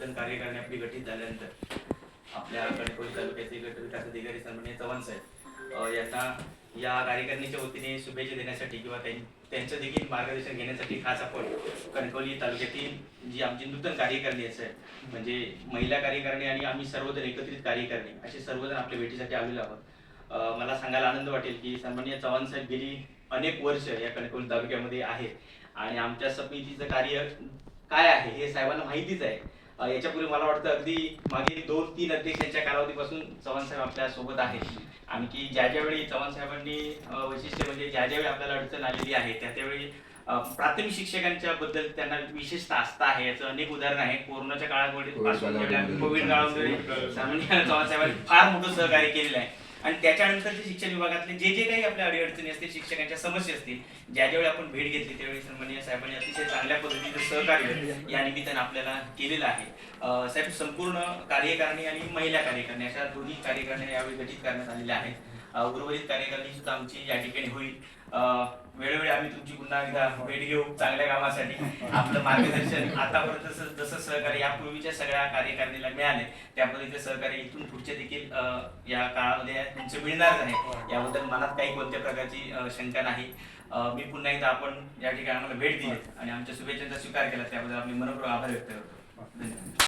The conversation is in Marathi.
नूतन कार्यकारिणी आपली गठीत झाल्यानंतर आपल्या गणपती तालुक्याचे गट विकास अधिकारी सन्मान्य चव्हाण साहेब यांना या कार्यकारिणीच्या वतीने शुभेच्छा देण्यासाठी किंवा त्यांचं देखील मार्गदर्शन घेण्यासाठी खास आपण कणकवली तालुक्यातील जी आमची नूतन कार्यकारिणी आहे म्हणजे महिला कार्यकारिणी आणि आम्ही सर्वजण एकत्रित कार्यकारिणी असे सर्वजण आपल्या भेटीसाठी आलेलो आहोत. मला सांगायला आनंद वाटेल की सन्मान्य चव्हाण साहेब गेली अनेक वर्ष या कणकवली तालुक्यामध्ये आहेत आणि आमच्या समितीचं कार्य काय आहे हे साहेबांना माहितीच आहे. याच्यापूर्वी मला वाटतं अगदी मागे दोन तीन अध्यक्षांच्या कालावधीपासून चव्हाण साहेब आपल्यासोबत आहेत. आणखी ज्या ज्यावेळी चव्हाण साहेबांनी वैशिष्ट्य म्हणजे ज्या ज्यावेळी आपल्याला अडचण आलेली आहे त्या त्यावेळी प्राथमिक शिक्षकांच्या बद्दल त्यांना विशेषतः आस्था आहे. याचं अनेक उदाहरण आहे कोरोनाच्या काळामध्ये कोविडपासून काळामध्ये. कोविड काळामध्ये सामान्य चव्हाण साहेबांनी फार मोठं सहकार्य केलेलं आहे. आणि त्याच्यानंतरचे शिक्षण विभागातले जे जे काही आपल्या अडीअडचणी असतील शिक्षकांच्या समस्या असतील ज्या ज्यावेळी आपण भेट घेतली त्यावेळी सन्मान्य साहेबांनी अतिशय चांगल्या पद्धतीचं सहकार्य या निमित्तानं आपल्याला केलेलं आहे. साहेब संपूर्ण कार्यकारिणी आणि महिला कार्यकारिणी अशा दोन्ही कार्यकारिणी यावेळी गठीत करण्यात आलेल्या आहेत. उर्वरित कार्यकारिणी सुद्धा आमची या ठिकाणी होईल. वेळोवेळी आम्ही तुमची पुन्हा एकदा भेट घेऊ चांगल्या कामासाठी. आपलं मार्गदर्शन आतापर्यंत जसं सहकार्य यापूर्वीच्या सगळ्या कार्यकारिणीला मिळाले त्यामध्ये ते सहकार्य इथून पुढचे देखील या काळामध्ये तुमचं मिळणार आहे. याबद्दल मनात काही कोणत्या प्रकारची शंका नाही. मी पुन्हा एकदा आपण या ठिकाणी आम्हाला भेट दिली आणि आमच्या शुभेच्छांचा स्वीकार केला. त्याबद्दल आपले मनपूर्वक आभार व्यक्त करतो. धन्यवाद.